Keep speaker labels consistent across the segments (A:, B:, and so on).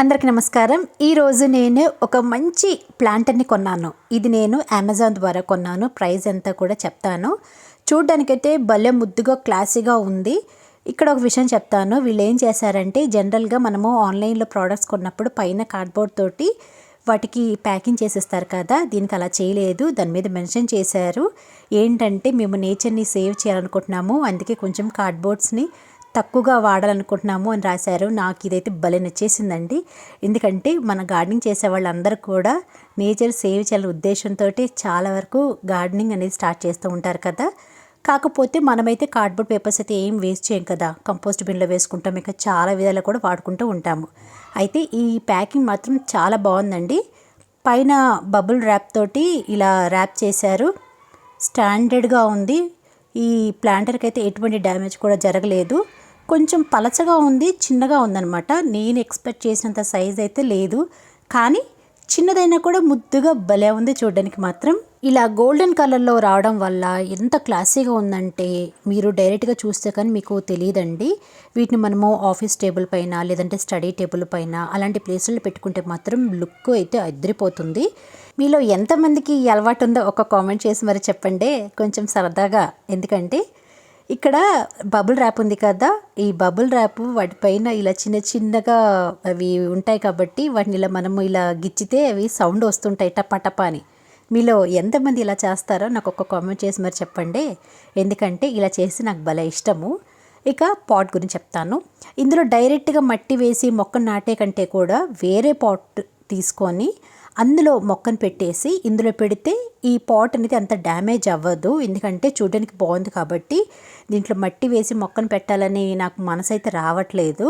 A: అందరికీ నమస్కారం. ఈరోజు నేను ఒక మంచి ప్లాంటర్ని కొన్నాను. ఇది నేను అమెజాన్ ద్వారా కొన్నాను. ప్రైస్ ఎంత కూడా చెప్తాను. చూడ్డానికైతే భలే ముద్దుగా క్లాసీగా ఉంది. ఇక్కడ ఒక విషయం చెప్తాను. వీళ్ళు ఏం చేశారంటే జనరల్గా మనము ఆన్లైన్లో ప్రోడక్ట్స్ కొన్నప్పుడు పైన కార్డ్బోర్డ్ తోటి వాటికి ప్యాకింగ్ చేసేస్తారు కదా దీనికి అలా చేయలేదు. దాని మీద మెన్షన్ చేశారు. ఏంటంటే మేము నేచర్ని సేవ్ చేయాలనుకుంటున్నాము. అందుకే కొంచెం కార్డ్బోర్డ్స్ని తక్కువగా వాడాలనుకుంటున్నాము అని రాశారు. నాకు ఇదైతే భలే నచ్చేసిందండి. ఎందుకంటే మన గార్డెనింగ్ చేసే వాళ్ళందరూ కూడా నేచర్ సేవ్ చేయాలని ఉద్దేశంతో చాలా వరకు గార్డెనింగ్ అనేది స్టార్ట్ చేస్తూ ఉంటారు కదా. కాకపోతే మనమైతే కార్డ్బోర్డ్ పేపర్స్ అయితే ఏం వేస్ట్ చేయం కదా. కంపోస్ట్ బిన్లో వేసుకుంటాం. ఇంకా చాలా విధాలు కూడా వాడుకుంటూ ఉంటాము. అయితే ఈ ప్యాకింగ్ మాత్రం చాలా బాగుందండి. పైన బబుల్ ర్యాప్ తోటి ఇలా ర్యాప్ చేశారు. స్టాండర్డ్గా ఉంది. ఈ ప్లాంటర్కి అయితే ఎటువంటి డ్యామేజ్ కూడా జరగలేదు. కొంచెం పలచగా ఉంది చిన్నగా ఉందన్నమాట. నేను ఎక్స్పెక్ట్ చేసినంత సైజ్ అయితే లేదు. కానీ చిన్నదైనా కూడా ముద్దుగా భలే ఉంది చూడడానికి మాత్రం. ఇలా గోల్డెన్ కలర్లో రావడం వల్ల ఎంత క్లాసీగా ఉందంటే మీరు డైరెక్ట్గా చూస్తే కానీ మీకు తెలియదండి. వీటిని మనము ఆఫీస్ టేబుల్ పైన లేదంటే స్టడీ టేబుల్ పైన అలాంటి ప్లేసుల్లో పెట్టుకుంటే మాత్రం లుక్ అయితే అదిరిపోతుంది. మీలో ఎంతమందికి అలవాటు ఉందో ఒక కామెంట్ చేసి మరి చెప్పండి. కొంచెం సరదాగా. ఎందుకంటే ఇక్కడ బబుల్ ర్యాప్ ఉంది కదా ఈ బబుల్ ర్యాప్ వాటిపైన ఇలా చిన్న చిన్నగా అవి ఉంటాయి కాబట్టి వాటిని ఇలా మనము ఇలా గిచ్చితే అవి సౌండ్ వస్తుంటాయి టపా టపా అని. మీలో ఎంతమంది ఇలా చేస్తారో నాకు ఒక కామెంట్ చేసి మరి చెప్పండి. ఎందుకంటే ఇలా చేసి నాకు భలే ఇష్టము. ఇక పాట్ గురించి చెప్తాను. ఇందులో డైరెక్ట్గా మట్టి వేసి మొక్క నాటే కంటే కూడా వేరే పాట్ తీసుకొని అందులో మొక్కను పెట్టేసి ఇందులో పెడితే ఈ పాట్ అనేది అంత డ్యామేజ్ అవ్వదు. ఎందుకంటే చూడడానికి బాగుంది కాబట్టి దీంట్లో మట్టి వేసి మొక్కను పెట్టాలని నాకు మనసు అయితే రావట్లేదు.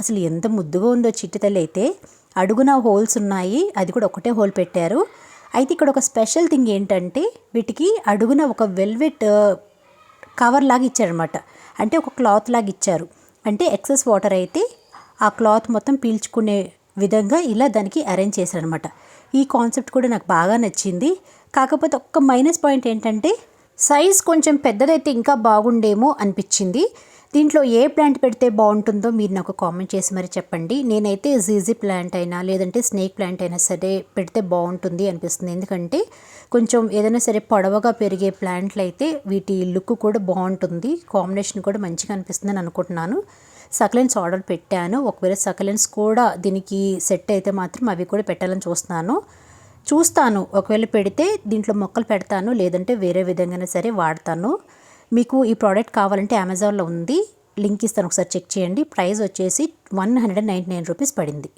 A: అసలు ఎంత ముద్దుగా ఉందో చిట్టితలైతే అయితే. అడుగున హోల్స్ ఉన్నాయి. అది కూడా ఒకటే హోల్ పెట్టారు. అయితే ఇక్కడ ఒక స్పెషల్ థింగ్ ఏంటంటే వీటికి అడుగున ఒక వెల్వెట్ కవర్ లాగా ఇచ్చారనమాట అంటే ఒక క్లాత్ లాగా ఇచ్చారు. అంటే ఎక్సెస్ వాటర్ అయితే ఆ క్లాత్ మొత్తం పీల్చుకునే విధంగా ఇలా దానికి అరేంజ్ చేశారనమాట ఈ కాన్సెప్ట్ కూడా నాకు బాగా నచ్చింది. కాకపోతే ఒక్క మైనస్ పాయింట్ ఏంటంటే సైజ్ కొంచెం పెద్దదైతే ఇంకా బాగుండేమో అనిపించింది. దీంట్లో ఏ ప్లాంట్ పెడితే బాగుంటుందో మీరు నాకు కామెంట్ చేసి మరి చెప్పండి. నేనైతే జీజీ ప్లాంట్ అయినా లేదంటే స్నేక్ ప్లాంట్ అయినా సరే పెడితే బాగుంటుంది అనిపిస్తుంది. ఎందుకంటే కొంచెం ఏదైనా సరే పొడవగా పెరిగే ప్లాంట్లు అయితే వీటి లుక్ కూడా బాగుంటుంది. కాంబినేషన్ కూడా మంచిగా అనిపిస్తుంది అని అనుకుంటున్నాను. సకలెన్స్ ఆర్డర్ పెట్టాను. ఒకవేళ సకలెన్స్ కూడా దీనికి సెట్ అయితే మాత్రం అవి కూడా పెట్టాలని చూస్తున్నాను. చూస్తాను. ఒకవేళ పెడితే దీంట్లో మొక్కలు పెడతాను. లేదంటే వేరే విధంగానే సరే వాడతాను. మీకు ఈ ప్రోడక్ట్ కావాలంటే అమెజాన్లో ఉంది. లింక్ ఇస్తాను. ఒకసారి చెక్ చేయండి. ప్రైస్ వచ్చేసి one hundred ninety nine rupees పడింది.